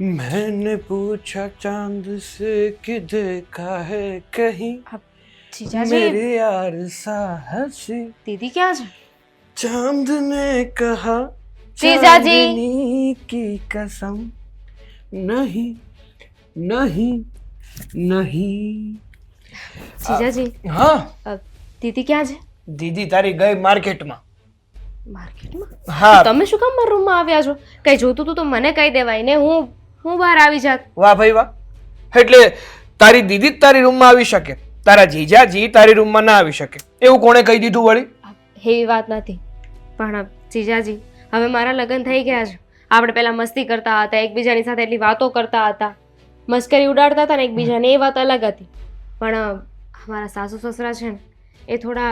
मैंने पूछा चांद से कि देखा है कहीं જીજાજી मेरे यार सा हंसी દીદી ક્યાં છે चांद ने कहा जीजाजी। चांदनी की कसम नहीं नहीं नहीं જીજાજી હા અ, દીદી ક્યાં છે દીદી તારી ગઈ માર્કેટમાં માર્કેટમાં હા તમે શું કામ મારા રૂમમાં આવ્યા છો કઈ જોતું તું તો મને કહી દેવાય ને હું હું બહાર આવી જાત. વાહ ભાઈ વાહ. એટલે તારી દીદી જ તારી રૂમમાં આવી શકે. તારા જીજાજી તારી રૂમમાં ના આવી શકે. એવું કોણે કહી દીધું વળી? એવી વાત નથી. પણ જીજાજી હવે મારા લગ્ન થઈ ગયા છે. આપણે પહેલા મસ્તી કરતા હતા એકબીજાની સાથે એટલી વાતો કરતા હતા. મસ્કરી ઉડાડતા હતા ને એકબીજાને એ વાત અલગ હતી. પણ અમારા સાસુ સસરા છે ને એ થોડા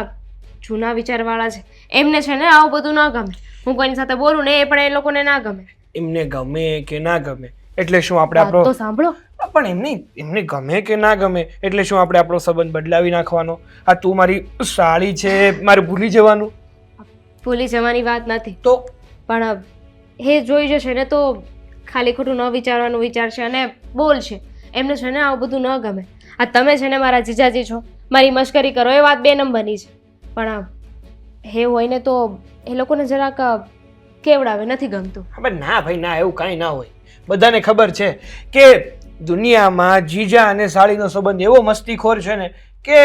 જૂના વિચારવાળા છે. એમને છે ને આવું બધું ન ગમે. હું કોઈની સાથે બોલું ને એ પણ એ લોકોને ના ગમે. એમને ગમે કે ના ગમે? એટલે શું આપણે વાત તો આપણો સાંભળો પણ એમની એમને ગમે કે ના ગમે એટલે શું આપણે આપણો સંબંધ બદલાવી નાખવાનો? આ તું મારી સાળી છે મારે ભૂલી જવાનું. ભૂલી જવાની વાત નથી. તો? પણ એ જોઈ જશે ને તો ખાલી ખોટું ન વિચારવાનું વિચારશે અને બોલશે. એમને છે ને આવું બધું ન ગમે. આ તમે છે ને મારા જીજાજી છો. મારી મશ્કરી કરો એ વાત બે નંબરની છે. પણ હે હોય ને તો એ લોકોને જરાક કેવડાવે નથી ગમતું. હવે ના ભાઈ ના એવું કાંઈ ના હોય. બધાને ખબર છે કે દુનિયામાં જીજા અને સાળીનો સંબંધ એવો મસ્તીખોર છે ને કે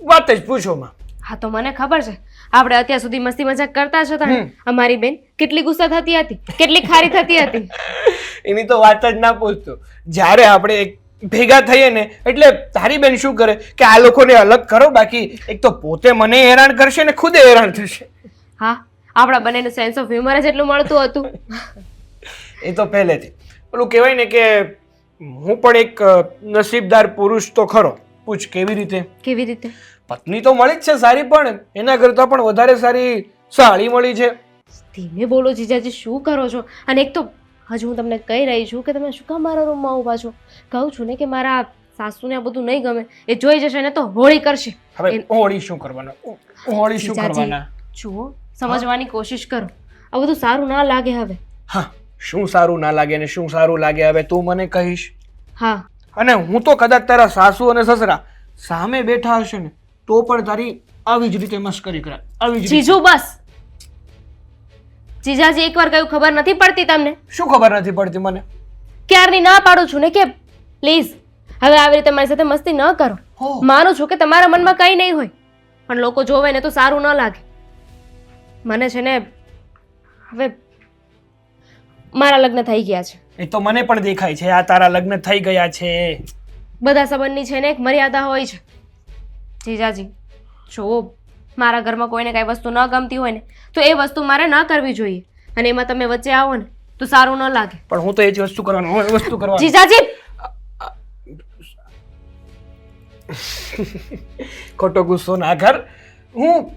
વાત જ પૂછોમાં હા તો મને ખબર છે. આપણે અત્યાર સુધી મસ્તી મજાક કરતા છો તમે અમારી બેન કેટલી ગુસ્સા થતી હતી કેટલી ખારી થતી હતી. એની તો વાત જ ના પૂછતો. જ્યારે આપણે એક ભેગા થઈએ ને એટલે તારી બેન શું કરે કે આ લોકોને અલગ કરો બાકી એક તો પોતે મને હેરાન કરશે ને ખુદે હેરાન થશે. હા આપણા બંનેનું સેન્સ ઓફ હ્યુમર જ એટલું મળતું હતું. એ તો પહેલેથી. પેલું કહેવાય ને કે હું પણ એક નસીબદાર પુરુષ તો ખરો. પૂછ કેવી રીતે? કેવી રીતે? પત્ની તો મળી જ છે સારી પણ એના કરતાં પણ વધારે સારી સાળી મળી છે. ધીમે બોલો જીજાજી શું કરો છો? અને એક તો હજુ હું તમને કહી રહી છું કે તમે શું કામ મારા રૂમમાં ઊભા છો? કહું છું ને કે મારા સાસુને આ બધું નહીં ગમે. એ જોઈ જશે ને તો હોળી કરશે. હવે હોળી શું કરવાના? હોળી શું કરવાના? જુઓ સમજવાની કોશિશ કરો. આ બધું સારું ના લાગે હવે. હા. શું સારું ના લાગે ને શું સારું લાગે હવે તું મને કહીશ. હા. અને હું તો કદાચ તારા સાસુ અને સસરા સામે બેઠા હશે ને તો પણ તારી આવી જ રીતે મસ્કરી કરા આવી જ જીજુ બસ. જીજાજી એકવાર કયું ખબર નથી પડતી તમને? શું ખબર નથી પડતી મને? ક્યારની ના પાડું છું ને કે પ્લીઝ હવે આવી રીતે મારી સાથે મસ્તી ન કરો. માનું છું કે તમારા મનમાં કંઈ નહીં હોય પણ લોકો જોવે ને તો સારું ન લાગે. મને છે ને હવે મારા લગ્ન થઈ ગયા છે. એ તો મને પણ દેખાય છે આ તારા લગ્ન થઈ ગયા છે. બધા સંબંધની છે ને એક મર્યાદા હોય છે. જીજાજી જો મારા ઘરમાં કોઈને કાંઈ વસ્તુ ન ગમતી હોય ને તો એ વસ્તુ મારે ન કરવી જોઈએ. અને એમાં તમે વચ્ચે આવો ને તો સારું ન લાગે. પણ હું તો એ જ વસ્તુ કરવાનો હું એ વસ્તુ કરવાનો. જીજાજી! ખોટો ગુસ્સો ના કર. હું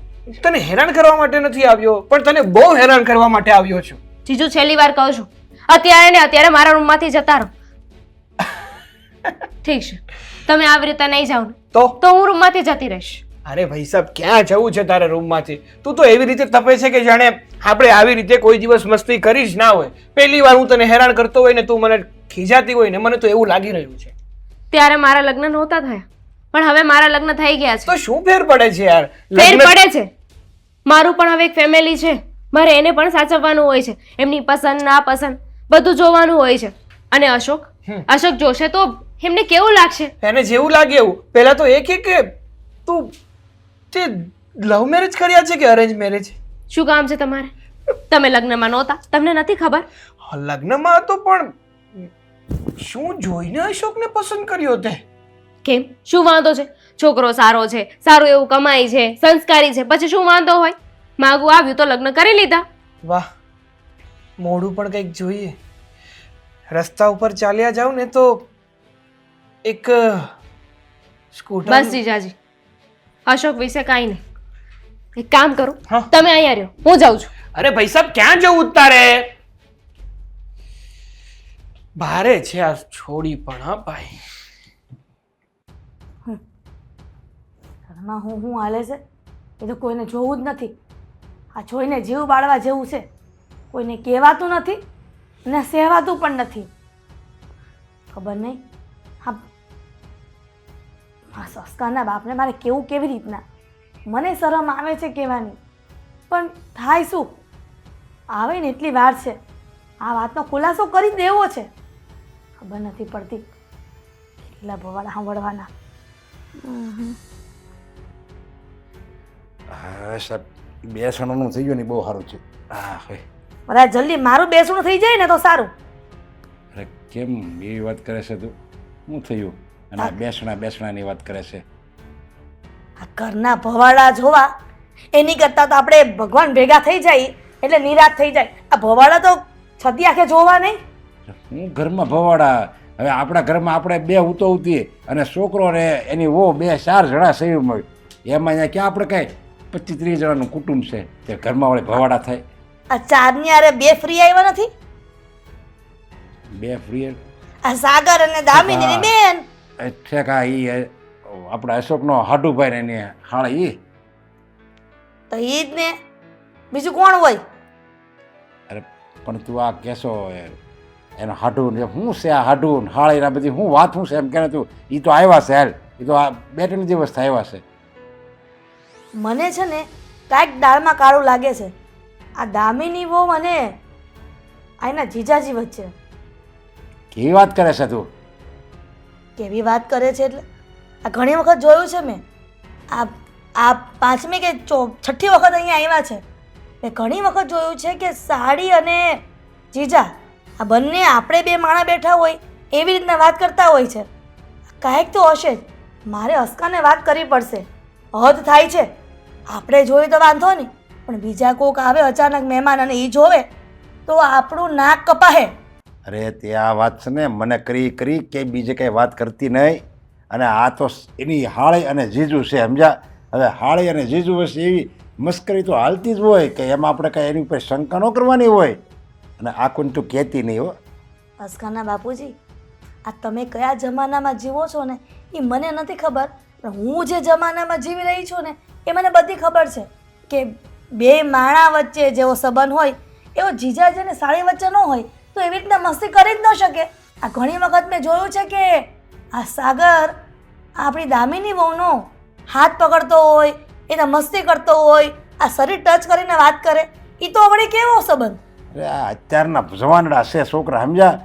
તને હેરાન કરવા માટે નથી આવ્યો પણ તને બહુ હેરાન કરવા માટે આવ્યો છું. જીજુ છેલ્લી વાર કહું છું. અત્યારે ને અત્યારે મારા રૂમમાંથી જતા રહો. ઠીક છે. તમે આવી રીતે નહીં જાઓ તો? તો હું રૂમમાંથી જતી રહીશ. અરે ભાઈ સાહેબ ક્યાં જવું છે તારે રૂમમાંથી તું તો એવી રીતે તપે છે કે જાણે આપણે આવી રીતે કોઈ દિવસ મસ્તી કરી જ ના હોય. પહેલી વાર હું તને હેરાન કરતો હોય ને તું મને ખીજાતી હોય ને મને તો એવું લાગી રહ્યું છે. ત્યારે મારા લગ્ન નહોતા થયા. પણ હવે મારા લગ્ન થઈ ગયા છે. તો શું ફેર પડે છે યાર? ફેર પડે છે. મારું પણ હવે એક ફેમિલી છે. મારે એને પણ સાચવવાનું હોય છે. એમની પસંદ ના પસંદ બધું જોવાનું હોય છે. અને અશોક? અશોક જોશે તો એમને કેવું લાગશે? એને જેવું લાગે એવું. પહેલા તો એ કે કે તું તે લવ મેરેજ કર્યા છે કે અરેન્જ મેરેજ શું કામ છે તમારે? તમે લગ્નમાં નહોતા? તમને નથી ખબર? લગ્નમાં હતો પણ શું જોઈને અશોકને પસંદ કર્યો તે? કેમ? શું વાંધો છે? છોકરો સારો છે સારું એવું કમાય છે સંસ્કારી છે પછી શું વાંધો હોય? માગું આવ્યું તો લગ્ન કરી લીધા. વાહ મોઢું પણ કંઈક જોઈએ. રસ્તા ઉપર ચાલ્યા જાવ ને તો એક સ્કૂટર બસ જીજાજી અશોક વિશે કાંઈ નહીં. એક કામ કરું. હા. તમે અહીંયા રહ્યો. હું જાઉં છું. અરે ભાઈ સાહેબ ક્યાં જવું તારે? ભારે છે આ છોડી પણ હા ભાઈ. ઘરમાં હું હું હાલે છે? એ તો કોઈને જોવું જ નથી. આ જોઈને જીવ બાળવા જેવું છે. કોઈને કહેવાતું નથી અને સહેવાતું પણ નથી. ખબર નહીં? હા આ સંસ્કારના બાપને મારે કેવું કેવી રીતના? મને શરમ આવે છે કહેવાની. પણ થાય શું? આવે ને એટલી વાર છે. આ વાતનો ખુલાસો કરી દેવો છે. ખબર નથી પડતી. કેટલા ભવાડા સાંભળવાના. હા સાહેબ. બેસણનું થઈ ગયું ને બહુ સારું છે. હા. બધા જલ્દી મારું બેસણું થઈ જાય ને તો સારું. અરે કેમ એવી વાત કરે છે તું? શું થયું? અને આ બેસણા બેસણાની વાત કરે છે. આ ઘરના ભવાડા જોવા એની કરતાં તો આપણે ભગવાન ભેગા થઈ જાય એટલે નિરાશ થઈ જાય. આ ભવાડા તો છતી આંખે જોવા નહીં. હું ઘરમાં ભવાડા? હવે આપણા ઘરમાં આપણે બે ઉતો ઉતીએ અને છોકરો ને એની વો બે ચાર જણા સહી મળ્યું. એમાં અહીંયા ક્યાં આપણે કાંઈ પચીસ ત્રીસ જણાનું કુટુંબ છે. તે ઘરમાં વળી ભવાડા થાય. આ ચારની આરે બે ફ્રી આવ્યા નથી? બે ફ્રી આ સાગર અને દામિની બેન. છે કા એ આપણા અશોકનો હાડુભાઈ ને એની હાળ એ તો ઈ જ ને. બીજું કોણ હોય? અરે પણ તું આ કહેશો એનો હાડું ને શું છે આ હાડું ને હાળી બધી શું વાત શું છે એમ કે તું. એ તો આવ્યા છે હાલ. એ તો આ બે ત્રણ દિવસ થાય આવ્યા છે. મને છે ને કાંઈક દાળમાં કાળું લાગે છે. આ દામિની બહુ મને આ એના જીજાજી વચ્ચે. કેવી વાત કરે છે તું? કેવી વાત કરે છે એટલે? આ ઘણી વખત જોયું છે મેં. આ આ પાંચમી કે ચો છઠ્ઠી વખત અહીંયા આવ્યા છે. મેં ઘણી વખત જોયું છે કે સાડી અને જીજા આ બંને આપણે બે માણા બેઠા હોય એવી રીતના વાત કરતા હોય છે. કાંઈક તો હશે જ. મારે અસ્કાને વાત કરવી પડશે. હદ થાય છે. આપણે જોઈએ તો વાંધો નહીં પણ બીજા કોક આવે અચાનક મહેમાન અને એ જોવે તો આપણું નાક કપાહે. અરે તે આ વાત છે ને મને કરી કરી કે બીજે કંઈ વાત કરતી નહીં. અને આ તો એની હાળી અને જીજુ છે સમજ્યા? હવે હાળી અને જીજુ હશે એવી મસ્કરી તો હાલતી જ હોય કે એમાં આપણે કાંઈ એની ઉપર શંકા ન કરવાની હોય. અને આ કોઈને તું કહેતી નહીં હો. અસ્કાના બાપુજી આ તમે કયા જમાનામાં જીવો છો ને એ મને નથી ખબર પણ હું જે જમાનામાં જીવી રહી છું ને એ મને બધી ખબર છે કે બે માણા વચ્ચે જેવો સંબંધ હોય, એવો જીજાજી અને સાળી વચ્ચે ન હોય, તો એવી રીતના મસ્તી કરી જ ન શકે. આ ઘણી વખત મેં જોયું છે કે આ સાગર આપણી દામિની વહુનો હાથ પકડતો હોય, એને મસ્તી કરતો હોય, આ શરીર ટચ કરીને વાત કરે એ તો વળી કેવો સંબંધ? અત્યારના જવાનડા છે છોકરા, સમજ્યા?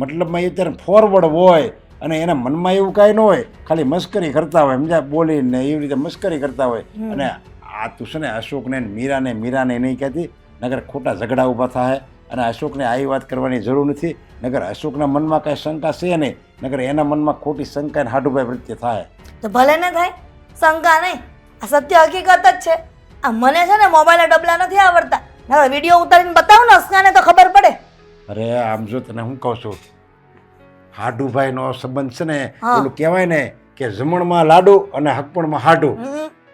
મતલબમાં એ અત્યારે ફોરવર્ડ હોય. અને એના મનમાં એવું કાંઈ ન હોય ખાલી મસ્કરી કરતા હોય સમજા બોલીને એવી રીતે મસ્કરી કરતા હોય. અને આ તું છે ને અશોકને મીરાને મીરાને નહીં કહેતી નગર ખોટા ઝઘડા ઊભા થાય અને અશોકને આવી વાત કરવાની જરૂર નથી. નગર અશોકના મનમાં કાંઈ શંકા છે નહીં. નગર એના મનમાં ખોટી શંકા અને હાડુભાઈ પ્રત્યે થાય. તો ભલે ને થાય શંકા નહીં. આ સત્ય હકીકત જ છે. આ મને છે ને મોબાઈલના ડબલા નથી આવડતા. નગર વીડિયો ઉતારીને બતાવો ને અસ્કાને તો ખબર પડે. અરે આમ જો તને હું કહું છું હાડુભાઈનો સંબંધ છે ને. પેલું કહેવાય ને કે જમણમાં લાડુ અને હકપણમાં હાડુ.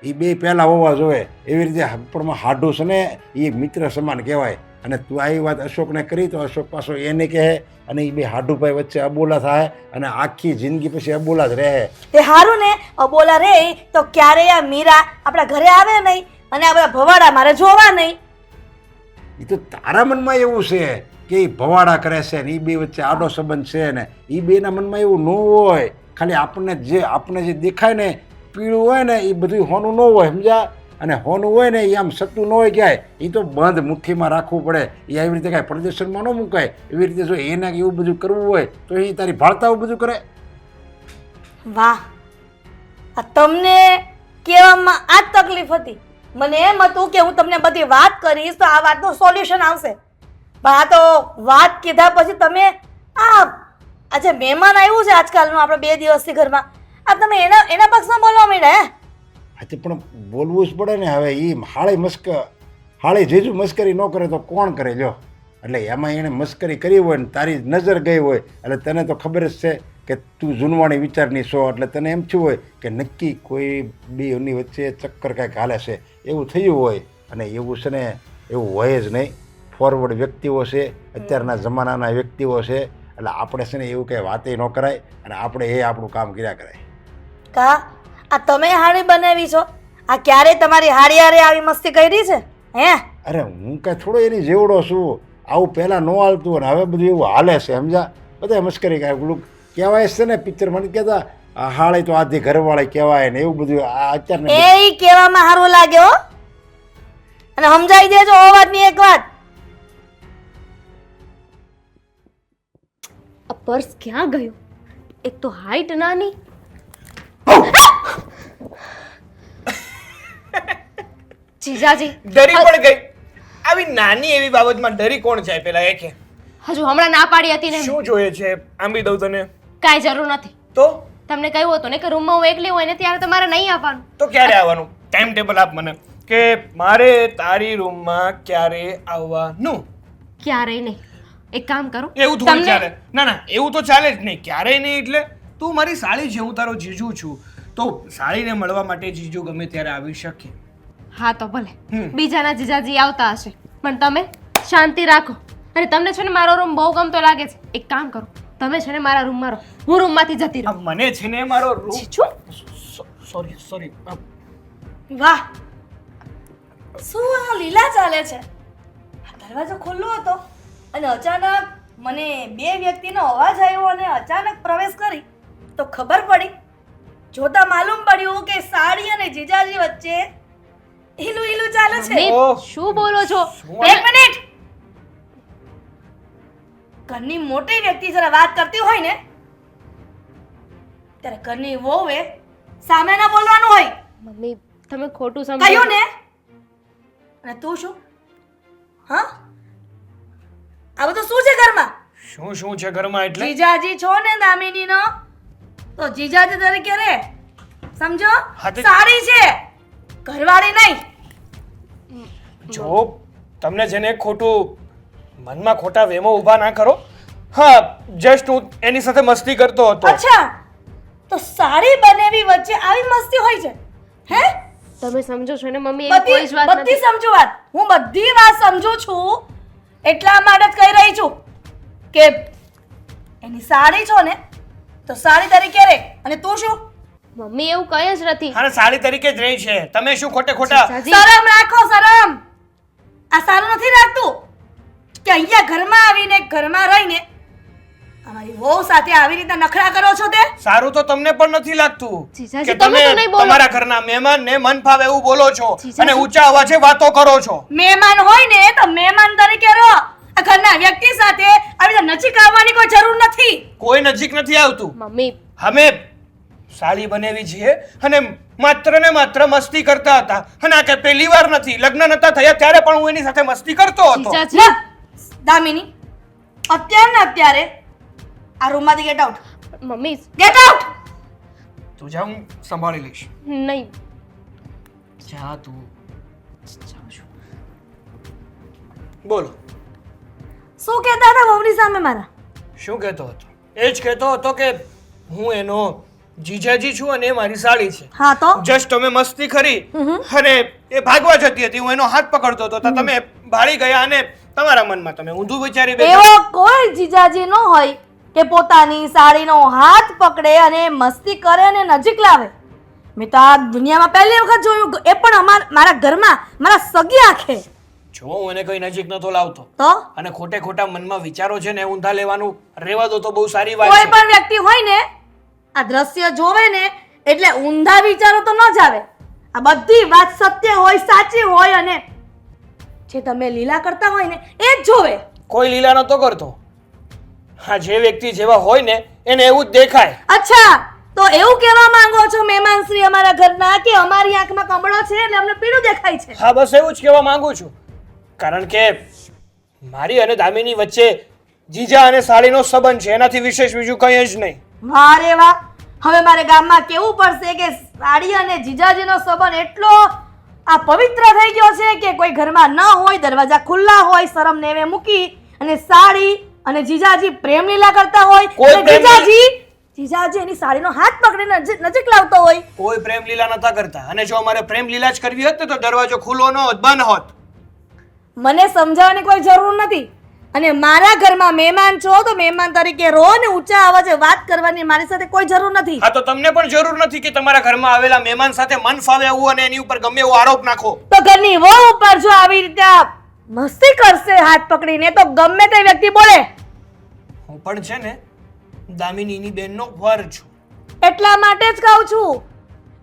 એ બે પહેલાં હોવા જોઈએ. એવી રીતે હકપણમાં હાડુ છે ને એ મિત્ર સમાન કહેવાય. અને તું આવી વાત અશોકને કરી તો અશોક પાછો એને કહે અને એ બે હાડુભાઈ વચ્ચે અબોલા થાય અને આખી જિંદગી પછી અબોલા જ રહે. એ સારું ને અબોલા રે તો ક્યારે આ મીરા આપણા ઘરે આવે નહીં અને આ બધા ભવાડા મારે જોવા નહીં. એ તો તારા મનમાં એવું છે. કે એ ભવાડા કરે છે ને એ બે વચ્ચે આડો સંબંધ છે ને એ બેના મનમાં એવું ન હોય. ખાલી આપણને જે આપણને જે દેખાય ને, પીળું હોય ને એ બધું હોનું ન હોય, સમજ્યા? અને હોનું હોય ને એ આમ સતું ન હોય ક્યાંય એ તો બંધ મુઠ્ઠીમાં રાખવું પડે. એ આવી રીતે કાંઈ પ્રદર્શનમાં ન મૂકાય. એવી રીતે જો એને એવું બધું કરવું હોય, તો એ તારી ભાળતાઓ બધું કરે. વાહ. આ તમને કહેવામાં આ તકલીફ હતી. મને એમ હતું કે હું તમને બધી વાત કરીશ તો આ વાતનું સોલ્યુશન આવશે. પણ આ તો વાત કીધા પછી તમે આ આજે મહેમાન આવ્યું છે આજકાલનું આપણે બે દિવસથી ઘરમાં. આ તમે એના એના પક્ષમાં બોલવા માંડ્યા, હે? તે પણ બોલવું જ પડે ને હવે એ હાળે મસ્ક, હાળે જેજુ મસ્કરી ન કરે તો કોણ કરે જો એટલે એમાં એણે મસ્કરી કરી હોય ને તારી નજર ગઈ હોય, એટલે તને તો ખબર જ છે કે તું જૂનવાણી વિચારની છો, એટલે તને એમ થયું હોય કે નક્કી કોઈ બેની વચ્ચે ચક્કર કાંઈક હાલે છે. એવું થયું હોય, અને એવું છે ને, એવું હોય જ નહીં. ફોરવર્ડ વ્યક્તિઓ છે અત્યારના જમાનાના વ્યક્તિઓ છે એટલે આપણે છે ને એવું કંઈ વાતે ન કરાય અને આપણે એ આપણું કામ કર્યા કરાય. કા? આ તમે હાડી બનાવી છો? આ ક્યારે તમારી હાડી હારે આવી મસ્તી કરી છે? હે? અરે હું કાંઈ થોડો એની જેવડો છું. આવું પહેલાં ન હાલતું અને હવે બધું એવું હાલે છે સમજા? બધા મસ્કરી કરે. પેલું કહેવાય છે ને પિક્ચર મને કહેતા હાળે તો આધી ઘરવાળે કહેવાય ને એવું બધું. આ અત્યારને એ કહેવામાં સારું લાગે હો. અને સમજાઈ દેજો ઓ વાતની એક વાત. આ પર્સ ક્યાં ગયું? એક તો હાઈટ નાની. જીજાજી. ડરી પણ ગઈ. આવી નાની એવી બાબતમાં ડરી કોણ જાય પેલા એ કે હજુ હમણાં ના પાડી હતી ને શું જોઈએ છે? આંબી દઉં તને. કાંઈ જરૂર નથી. તો? તમને કહ્યું હતું ને કે રૂમમાં હું એકલી હોય ને ત્યારે તમારે નહીં આવવાનું. તો ક્યારે આવવાનું? ટાઈમ ટેબલ આપ મને. કે મારે તારી રૂમમાં ક્યારે આવવાનું? ક્યારેય નહીં. એક કામ કરો એવું થોડું ચાલે. ના ના એવું તો ચાલે જ નહીં. ક્યારેય નહીં એટલે તું મારી સાળી છે હું તારો જીજુ છું. તો સાળીને મળવા માટે જીજુ ગમે ત્યારે આવી શકે. હા તો ભલે. બીજાના જીજાજી આવતા હશે. પણ તમે શાંતિ રાખો. અને તમને છે ને મારો રૂમ બહુ ગમતો લાગે છે. એક કામ કરો તમે છે ને મારા રૂમમાં રહો. હું રૂમમાંથી જતી રહું. મને છે ને મારો રૂમ છું સોરી સોરી વાહ. શું આ લીલા ચાલે છે? આ દરવાજો ખુલ્લો હતો. અને અચાનક મને બે વ્યક્તિનો અવાજ આવ્યો અને અચાનક પ્રવેશ કરી તો ખબર પડી. જોતા માલુમ પડ્યું કે સાડી અને જીજાજી વચ્ચે ઈલું ઈલું ચાલે છે. શું બોલો છો? એક મિનિટ. ઘરની મોટી વ્યક્તિ જરા વાત કરતી હોય ને ત્યારે ઘરની વહુએ સામે ના બોલવાનું હોય. મમ્મી તમે ખોટું કહ્યું ને. અને તું શું? હા? આ બધું શું છે ઘરમાં? શું શું છે ઘરમાં એટલે? જીજાજી છો ને દામિનીનો? તો જીજાજી તરીકે રે સમજો? સારી છે. ઘરવાળી નહીં. જો તમને જેને ખોટું મનમાં ખોટા વેમો ઊભા ના કરો હા જસ્ટ હું એની સાથે મસ્તી કરતો હતો. અચ્છા તો સારી બનેવી વચ્ચે આવી મસ્તી હોય છે હે? તમે સમજો છો ને મમ્મી એ કોઈ જ બધી નથી. બધી સમજો વાત. હું બધી વાત સમજુ છું. એટલા માટે જ કહી રહી છું કે એની સાડી છો ને તો સાડી તરીકે રે. અને તું શું? મમ્મી એવું કહે જ નથી. હા સાડી તરીકે જ રહી છે. તમે શું ખોટે ખોટા? શરમ રાખો શરમ. આ સારું નથી રાખતું કે અહીંયા ઘરમાં આવીને ઘરમાં રહીને અમારી વહુ સાથે આવી રીતે નખરા કરો છો તે? સારું તો તમને પણ નથી લાગતું જીજાજી, કે તમે તમે તો નહીં બોલો. તમારા ઘરના મહેમાનને મન ફાવે એવું બોલો છો જીજાજી. અને ઊંચા અવાજે વાતો કરો છો. મહેમાન હોય ને તો મહેમાન તરીકે રહો. આ ઘરના વ્યક્તિ સાથે આવી રીતે નજીક આવવાની કોઈ જરૂર નથી. કોઈ નજીક નથી આવતું. મમ્મી. અમે સાળી બનેવી છીએ અને માત્ર ને માત્ર મસ્તી કરતા હતા. અને આ કે પહેલી વાર નથી લગ્ન નતા થયા ત્યારે પણ હું એની સાથે મસ્તી કરતો હતો. જીજાજી ના દામિની અત્યારે ને અત્યારે આ રૂમમાંથી get out mummy. Get out તું જા હું સંભાળી લઈશ. નહીં. જા તું. જાઉં છું. બોલો. શું કહેતા હતા વહુની સામે મારા? શું કહેતો હતો? એ જ કહેતો હતો કે હું એનો જીજાજી છું અને એ મારી સાળી છે. હા તો? જસ્ટ અમે મસ્તી કરી અને એ ભાગવા જતી હતી. હું એનો હાથ પકડતો હતો. તો તમે ભાળી ગયા અને તમારા મનમાં તમે ઊંધું વિચારી બેઠા. એવો કોઈ જીજાજી ન હોય કે પોતાની સાડીનો હાથ પકડે અને મસ્તી કરે અને નજીક લાવે. મેં તો આ દુનિયામાં પહેલી વખત જોયું એ પણ અમાર મારા ઘરમાં મારા સગી આંખે. જો હું એને કઈ નજીક નતો લાવતો. તો? અને ખોટે ખોટા મનમાં વિચારો છે ને ઊંધા લેવાનું રેવા દો તો બહુ સારી વાત કોઈ પણ વ્યક્તિ હોય ને આ દ્રશ્ય જોવે ને એટલે ઊંધા વિચારો તો ન જ આવે. આ બધી વાત સત્ય હોય સાચી હોય અને જે તમે લીલા કરતા હોય ને એ જ જોવે. કોઈ લીલા નતો કરતો. હા જે વ્યક્તિ જેવા હોય ને એને એવું જ દેખાય. અચ્છા તો એવું કહેવા માંગો છો મહેમાન શ્રી અમારા ઘરના કે અમારી આંખમાં કમળો છે એટલે અમને પીળું દેખાય છે? હા બસ એવું જ કહેવા માંગુ છું. કારણ કે મારી અને દામિની વચ્ચે જીજા અને સાળીનો સંબંધ છે એનાથી વિશેષ બીજું કંઈ જ નહીં. મારે વાહ. હવે મારે ગામમાં કેવું પડશે કે સાડી અને જીજાજીનો સંબંધ એટલો આ પવિત્ર થઈ ગયો છે કે કોઈ ઘરમાં ન હોય દરવાજા ખુલ્લા હોય શરમ નેવે મૂકી અને સાડી અને જીજાજી પ્રેમ લીલા કરતા હોય કોઈ જીજાજી જીજાજી એની સાડીનો હાથ પકડીને નજીક લાવતો હોય. કોઈ પ્રેમ લીલા નતા કરતા. અને જો અમારે પ્રેમ લીલા જ કરવી હોત ને તો દરવાજો ખુલ્લો ન હોત બંધ હોત. મને સમજાવવાની કોઈ જરૂર નથી. અને મારા ઘરમાં મહેમાન છો તો મહેમાન તરીકે રો ને ઊંચા અવાજે વાત કરવાની મારી સાથે કોઈ જરૂર નથી. હા તો તમને પણ જરૂર નથી કે તમારા ઘરમાં આવેલા મહેમાન સાથે મન ફાવે એવું અને એની ઉપર ગમે એવો આરોપ નાખો. તો ઘરની વહુ ઉપર જો આવી રીતે મસ્તી કરશે હાથ પકડીને. તો ગમે તે વ્યક્તિ બોલે. હું પણ છે ને દામિનીની બેનનો વર છું. એટલા માટે જ કહું છું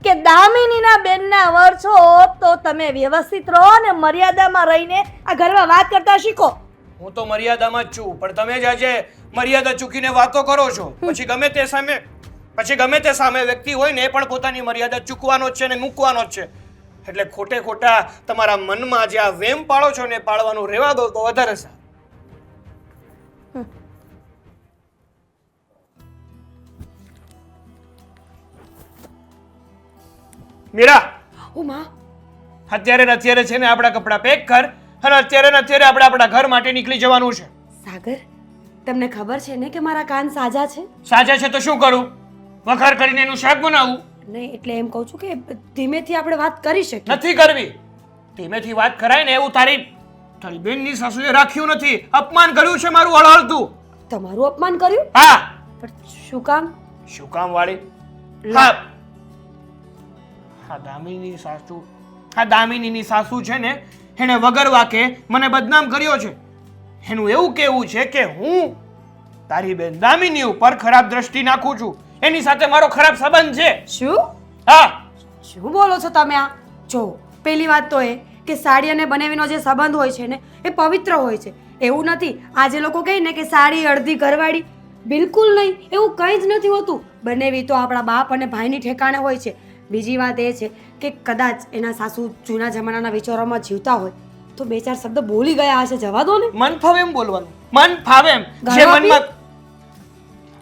કે દામિનીના બેનના વર છો તો તમે વ્યવસ્થિત રહો અને મર્યાદામાં રહીને આ ઘરમાં વાત કરતા શીખો. હું તો મર્યાદામાં જ છું પણ તમે જ આજે મર્યાદા ચૂકીને વાતો કરો છો. પછી ગમે તે સામે પછી ગમે તે સામે વ્યક્તિ હોય ને એ પણ પોતાની મર્યાદા ચૂકવાનો જ છે ને મૂકવાનો જ છે. એટલે ખોટે ખોટા તમારા મનમાં જે આ વેમ પાળો છો ને પાળવાનું રહેવા દો તો વધારે સારું. મીરા! ઓ માં! અત્યારે ને અત્યારે છે ને આપણા કપડાં પેક કર અને અત્યારે ને અત્યારે આપણે આપણા ઘર માટે નીકળી જવાનું છે. સાગર તમને ખબર છે ને કે મારા કાન સાજા છે? સાજા છે તો શું કરું? વઘાર કરીને એનું શાક બનાવવું નહીં એટલે એમ કહું છું કે ધીમેથી આપણે વાત કરી શકીએ. નથી કરવી. ધીમેથી વાત કરાય ને એવું તારી તારી બેનની સાસુએ રાખ્યું નથી. અપમાન કર્યું છે મારું હળહળતું. તમારું અપમાન કર્યું? હા. પણ શું કામ? શું કામ વાળી? હા. હા દામિની સાસુ. હા દામિનીની સાસુ છે ને એણે વગર વાકે મને બદનામ કર્યો છે. એનું એવું કેવું છે કે હું તારી બેન દામિની ઉપર ખરાબ દ્રષ્ટિ નાખું છું. એની સાથે મારો ખરાબ સંબંધ છે. શું? હા. શું બોલો છો તમે આ? જો પહેલી વાત તો એ કે સાડી અને બનેવીનો જે સંબંધ હોય છે ને એ પવિત્ર હોય છે. એવું નથી. આજે લોકો કહે ને કે સાડી અડધી ઘરવાળી. બિલકુલ નહીં. એવું કંઈ જ નથી હોતું. બનેવી તો આપણા બાપ અને ભાઈની ઠેકાણે હોય છે. બીજી વાત એ છે કે કદાચ એના સાસુ જૂના જમાનાના વિચારોમાં જીવતા હોય. તો બે ચાર શબ્દ બોલી ગયા હશે. જવા દો ને. મન ફાવે એમ બોલવાનું. મન ફાવે એમ. જે મનમાં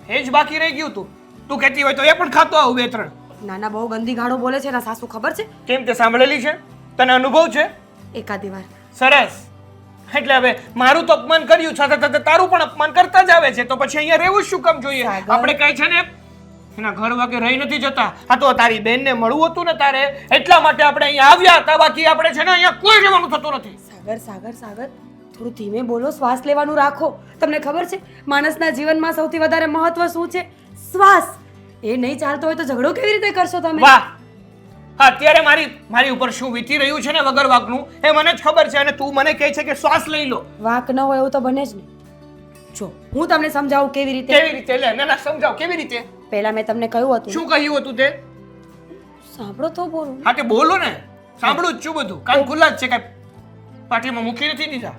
એ જ બાકી રહી ગયું તું તું કહેતી હોય તો એ પણ ખાતો આવું બે ત્રણ. નાના બહુ ગંદી ગાળો બોલે છે એના સાસુ ખબર છે? કેમ તે સાંભળેલી છે? તને અનુભવ છે? એકાદી વાર. સરસ. એટલે હવે મારું તો અપમાન કર્યું સાથે સાથે તારું પણ અપમાન કરતા જ આવે છે. તો પછી અહીંયા રહેવું શું કામ જોઈએ. આપણે કઈ છે ને એના ઘર વાગે રહી નથી જતા. આ તો તારી બેનને મળવું હતું ને તારે. એટલા માટે આપણે અહીંયા આવ્યા હતા. બાકી આપણે છે ને અહીંયા કોઈ રહેવાનું થતું નથી. સાગર સાગર સાગર થોડું ધીમે બોલો શ્વાસ લેવાનું રાખો. તમને ખબર છે માણસના જીવનમાં સૌથી વધારે મહત્વ શું છે? શ્વાસ. એ નહીં ચાલતો હોય તો ઝઘડો કેવી રીતે કરશો તમે? વાહ! હા અત્યારે મારી મારી ઉપર શું વીતી રહ્યું છે ને વગર વાકનું? એ મને જ ખબર છે અને તું મને કહે છે કે શ્વાસ લઈ લો. વાક ન હોય એવું તો બને જ નહીં જો હું તમને સમજાવું કેવી રીતે? કેવી રીતે? લે ના ના સમજાવ. કેવી રીતે? પહેલા મેં તમને કહ્યું હતું. શું કહ્યું હતું તે? સાંભળો તો બોલો. હા તે બોલો ને. સાંભળું જ છું બધું. કાન ખુલ્લા જ છે કઈ પાટીમાં મૂકી નથી દીધા.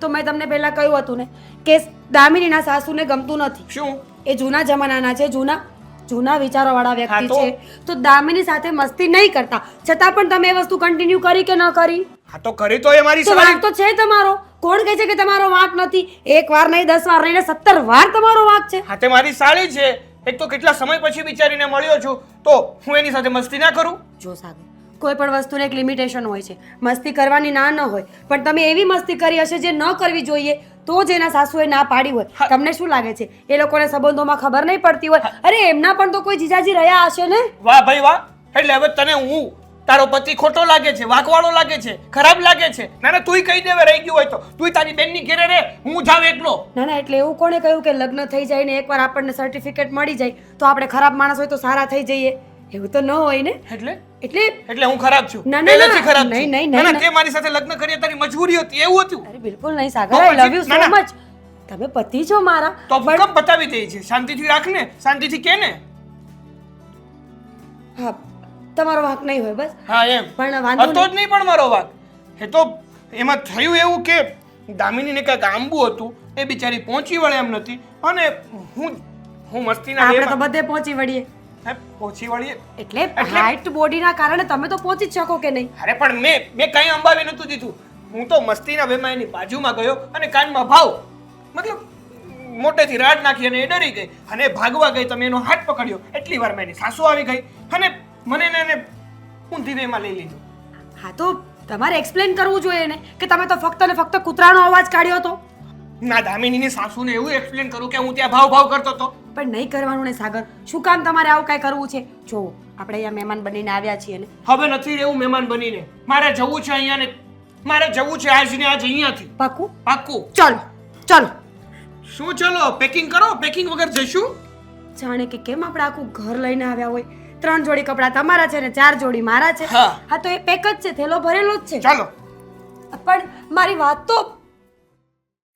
તો મેં તમને પહેલા કહ્યું હતું ને કે દામિનીના સાસુને ગમતું નથી. શું? એ જૂના જમાનાના છે જૂના જૂના વિચારોવાળા વ્યક્તિ હા તો? છે તો દામિની સાથે મસ્તી નહીં કરતા. છતાં પણ તમે એ વસ્તુ કન્ટિન્યુ કરી કે ન કરી? હા તો કરી તો એ મારી તો સવારી. તો છે તમારો. કોણ કહે છે કે તમારો વાંક નથી? એક વાર નહીં દસ વાર નહીં ને સત્તર વાર તમારો વાંક છે. હા તે મારી સાળી છે. એક તો કેટલા સમય પછી બિચારીને મળ્યો છું. તો હું એની સાથે મસ્તી ના કરું? જો સાગર કોઈ પણ વસ્તુને એક લિમિટેશન હોય છે. મસ્તી કરવાની ના ન હોય. પણ તમે એવી મસ્તી કરી હશે જે ન કરવી જોઈએ. તો જ એના સાસુએ ના પાડી હોય. તમને શું લાગે છે? એ લોકોને સંબંધોમાં ખબર નહીં પડતી હોય. અરે એમના પણ તો કોઈ જીજાજી રહ્યા હશે ને? વાહ ભાઈ વાહ. એટલે હવે તને હું તારો પતિ ખોટો લાગે છે વાકવાળો લાગે છે ખરાબ લાગે છે. ના ના તું કહી દેવે રહી ગયું હોય તો. તુંય તારી બેનની ઘેરે રે હું જાવ એકલો. ના ના એટલે એવું કોણે કહ્યું કે લગ્ન થઈ જાય ને એકવાર આપણને સર્ટિફિકેટ મળી જાય તો આપણે ખરાબ માણસ હોય તો સારા થઈ જઈએ. એવું તો ન હોય ને? એટલે? એટલે એટલે હું ખરાબ છું. ના, ના, ના. ખરાબ નહીં નહીં, નહીં, ના, તે મારી સાથે લગ્ન કરીએ તારી મજબૂરી હતી એવું હતું. અરે બિલકુલ નહીં Sagar I love you so much તમે પતિ છો મારા તો કેમ બતાવી દે છે? શાંતિથી રાખ ને શાંતિથી કે ને હા તમારો વાંક નહીં હોય બસ. હા એમ. પણ વાંધો હતો જ નહીં. પણ મારો વાક. એ તો એમાં થયું એવું કે દામિનીને કંઈક આંબુ હતું એ બિચારી પહોંચી વળે એમ નથી. અને હું હું મસ્તીના આપણે તો બધે પહોંચી વળીએ. પહોંચી વળીએ એટલે હાઈટ બોડીના કારણે તમે તો પહોંચી જ શકો કે નહીં? અરે પણ મેં મેં કંઈ અંબાવી નતું દીધું. હું તો મસ્તીના વેમાં એની બાજુમાં ગયો અને કાનમાં ભાવ મતલબ મોટેથી રાડ નાખી અને એ ડરી ગઈ. અને ભાગવા ગઈ તમે એનો હાથ પકડ્યો. એટલી વાર એની સાસુ આવી ગઈ અને મને એને એને ઊંધી વેમાં લઈ લીધો. હા તો તમારે એક્સપ્લેન કરવું જોઈએ ને કે તમે તો ફક્ત ને ફક્ત કૂતરાનો અવાજ કાઢ્યો હતો ના દામિનીની સાસુને એવું એક્સપ્લેન કરું કે હું ત્યાં ભાવ ભાવ કરતો હતો. પણ નહીં કરવાનું ને સાગર. શું કામ તમારે આવું કાંઈ કરવું છે? જો આપણે અહીંયા મહેમાન બનીને આવ્યા છીએ ને. હવે નથી રહેવું મહેમાન બનીને. મારે જવું છે અહીંયા ને. મારે જવું છે આજ ને આજ અહીંયાથી. પાકું? પાકું. ચલો ચાલો. શું ચલો? પેકિંગ કરો? પેકિંગ વગર જઈશું? જાણે કે કેમ આપણે આખું ઘર લઈને આવ્યા હોય? ત્રણ જોડી કપડાં તમારા છે ને ચાર જોડી મારા છે? હા. તો એ પેક જ છે થેલો ભરેલો જ છે. ચાલો. પણ મારી વાત તો